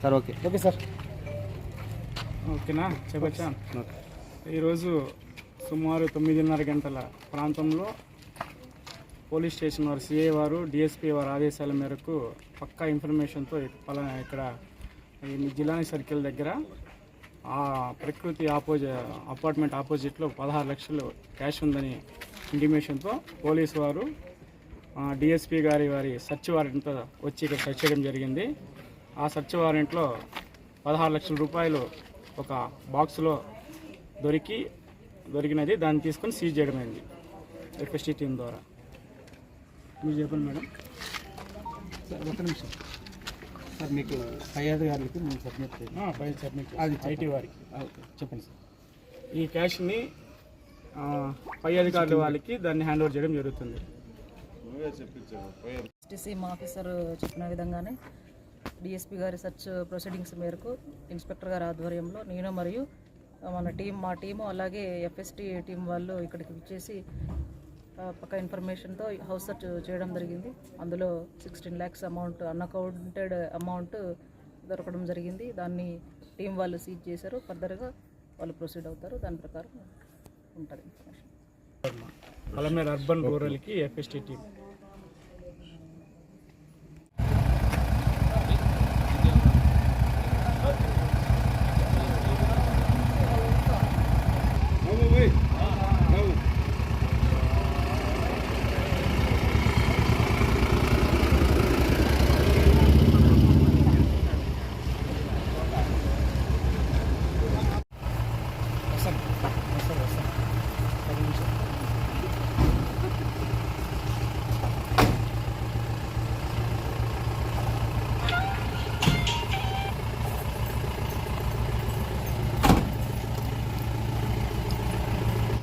Sir okay. Okay sir. ఓకేనా? చెప్పచ్చా? ఈరోజు సుమారు తొమ్మిదిన్నర గంటల ప్రాంతంలో పోలీస్ స్టేషన్ వారు సిఐ వారు డిఎస్పీ వారి ఆదేశాల మేరకు పక్కా ఇన్ఫర్మేషన్తో పలా ఇక్కడ ఈ జిల్లాని సర్కిల్ దగ్గర ఆ ప్రకృతి ఆపోజి అపార్ట్మెంట్ ఆపోజిట్లో పదహారు లక్షలు క్యాష్ ఉందని ఇంటిమేషన్తో పోలీసు వారు డిఎస్పీ గారి వారి సర్చ్ వారెంట్తో వచ్చి ఇక్కడ సెర్చ్ చేయడం జరిగింది. ఆ సర్చ్ వారెంట్లో పదహారు లక్షల రూపాయలు ఒక బాక్స్లో దొరికి దొరికినది దాన్ని తీసుకొని సీజ్ చేయడం అయింది. ఎఫ్ఎస్టీ టీం ద్వారా. మీరు చెప్పండి మేడం. సార్ ఒక నిమిషం. సార్ మీకు పై అధికారులకి మేము సబ్మిట్ చేయాలి పై సబ్మిట్ అది ఐటీ వారికి. చెప్పండి సార్. ఈ క్యాష్ని పై అధికారుల వాళ్ళకి దాన్ని హ్యాండ్ ఓవర్ చేయడం జరుగుతుంది. ఎస్టీసీఎం ఆఫీసర్ చెప్పిన విధంగానే డిఎస్పీ గారి సర్చ్ ప్రొసీడింగ్స్ మేరకు ఇన్స్పెక్టర్ గారి ఆధ్వర్యంలో నేను మరియు మన టీం మా టీము అలాగే ఎఫ్ఎస్టీ టీం వాళ్ళు ఇక్కడికి వచ్చేసి పక్క ఇన్ఫర్మేషన్తో హౌస్ సర్చ్ చేయడం జరిగింది. అందులో sixteen lakhs amount unaccounted amount దొరకడం జరిగింది. దాన్ని టీం వాళ్ళు సీజ్ చేశారు. ఫర్దర్గా వాళ్ళు ప్రొసీడ్ అవుతారు. దాని ప్రకారం ఉంటుంది ఇన్ఫర్మేషన్ పలమేర అర్బన్ రూరల్కి ఎఫ్ఎస్టీ టీం 没事，没事，没。